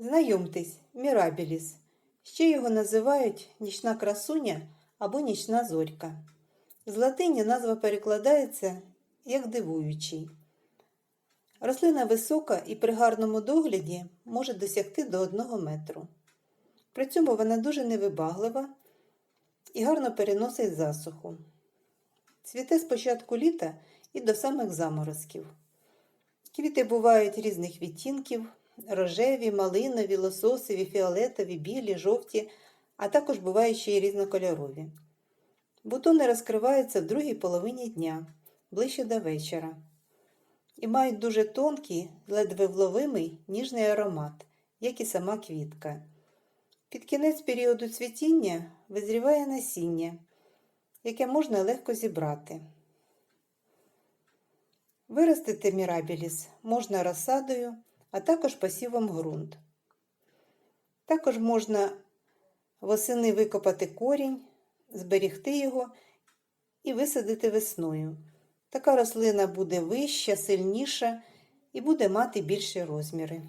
Знайомтесь, Мірабіліс. Ще його називають нічна красуня або нічна зорька. З латині назва перекладається як дивуючий. Рослина висока і при гарному догляді може досягти до 1 метру. При цьому вона дуже невибаглива і гарно переносить засуху. Цвіте з початку літа і до самих заморозків. Квіти бувають різних відтінків: рожеві, малинові, лососові, фіолетові, білі, жовті, а також бувають ще й різнокольорові. Бутони розкриваються в другій половині дня, ближче до вечора, і мають дуже тонкий, ледве вловимий ніжний аромат, як і сама квітка. Під кінець періоду цвітіння визріває насіння, яке можна легко зібрати. Виростити мірабіліс можна розсадою, а також посівом ґрунт. Також можна восени викопати корінь, зберігти його і висадити весною. Така рослина буде вища, сильніша і буде мати більші розміри.